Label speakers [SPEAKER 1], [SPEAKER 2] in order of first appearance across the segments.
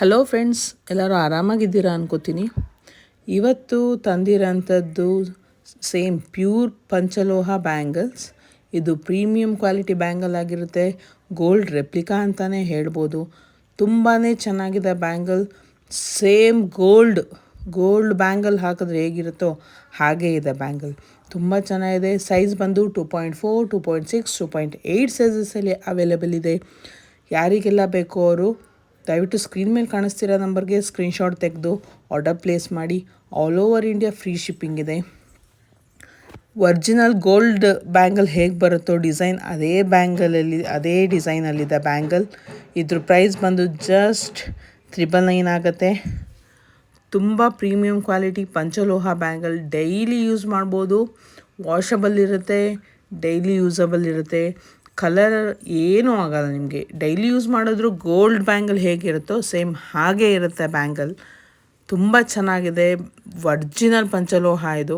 [SPEAKER 1] Hello friends ಎಲ್ಲರೂ ಆರಾಮಾಗಿದ್ದೀರಾ ಅನ್ಕೋತೀನಿ. ಇವತ್ತು ತಂದಿರೋಂಥದ್ದು ಸೇಮ್ ಪ್ಯೂರ್ ಪಂಚಲೋಹ ಬ್ಯಾಂಗಲ್ಸ್ ಇದು ಪ್ರೀಮಿಯಂ ಕ್ವಾಲಿಟಿ ಬ್ಯಾಂಗಲ್ ಆಗಿರುತ್ತೆ. ಗೋಲ್ಡ್ ರೆಪ್ಲಿಕಾ ಅಂತಲೇ ಹೇಳ್ಬೋದು. ತುಂಬಾ ಚೆನ್ನಾಗಿದೆ bangle same gold gold bangle ಹಾಕಿದ್ರೆ ಹೇಗಿರುತ್ತೋ ಹಾಗೇ ಇದೆ ಬ್ಯಾಂಗಲ್ ತುಂಬ ಚೆನ್ನಾಗಿದೆ. ಸೈಜ್ ಬಂದು two point four two point six two point eight ಸೈಜಸಲ್ಲಿ available ಇದೆ. ಯಾರಿಗೆಲ್ಲ ಬೇಕೋ ಅವರು ದಯವಿಟ್ಟು ಸ್ಕ್ರೀನ್ ಮೇಲೆ ಕಾಣಿಸ್ತಿರೋ ನಂಬರ್ಗೆ ಸ್ಕ್ರೀನ್ಶಾಟ್ ತೆಗೆದು ಆರ್ಡರ್ ಪ್ಲೇಸ್ ಮಾಡಿ. All over India free shipping ಇದೆ. ಒರ್ಜಿನಲ್ ಗೋಲ್ಡ್ ಬ್ಯಾಂಗಲ್ ಹೇಗೆ ಬರುತ್ತೋ ಡಿಸೈನ್ ಅದೇ ಬ್ಯಾಂಗಲಲ್ಲಿ ಅದೇ ಡಿಸೈನಲ್ಲಿದೆ ಬ್ಯಾಂಗಲ್ ಇದ್ರ ಪ್ರೈಸ್ ಬಂದು ಜಸ್ಟ್ ತ್ರಿಬಲ್ ನೈನ್ ಆಗುತ್ತೆ. ತುಂಬ ಪ್ರೀಮಿಯಂ ಕ್ವಾಲಿಟಿ ಪಂಚಲೋಹ ಬ್ಯಾಂಗಲ್ ಡೈಲಿ ಯೂಸ್ ಮಾಡ್ಬೋದು. ವಾಷಬಲ್ ಇರುತ್ತೆ ಡೈಲಿ ಯೂಸಬಲ್ ಇರುತ್ತೆ. ಕಲರ್ ಏನೂ ಆಗಲ್ಲ ನಿಮಗೆ. ಡೈಲಿ ಯೂಸ್ ಮಾಡಿದ್ರು ಗೋಲ್ಡ್ ಬ್ಯಾಂಗಲ್ ಹೇಗಿರುತ್ತೋ ಸೇಮ್ ಹಾಗೆ ಇರುತ್ತೆ ಬ್ಯಾಂಗಲ್ ತುಂಬ ಚೆನ್ನಾಗಿದೆ. ಒರ್ಜಿನಲ್ ಪಂಚಲೋಹ ಇದು.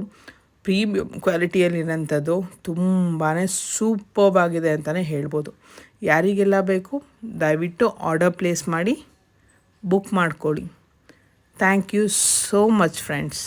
[SPEAKER 1] ಪ್ರೀಮಿಯಂ ಕ್ವಾಲಿಟಿಯಲ್ಲಿರೋಂಥದ್ದು ತುಂಬಾ ಸೂಪರ್ಬ್ ಆಗಿದೆ ಅಂತಲೇ ಹೇಳ್ಬೋದು. ಯಾರಿಗೆಲ್ಲ ಬೇಕು, ದಯವಿಟ್ಟು ಆರ್ಡರ್ ಪ್ಲೇಸ್ ಮಾಡಿ ಬುಕ್ ಮಾಡ್ಕೊಳ್ಳಿ. Thank you so much friends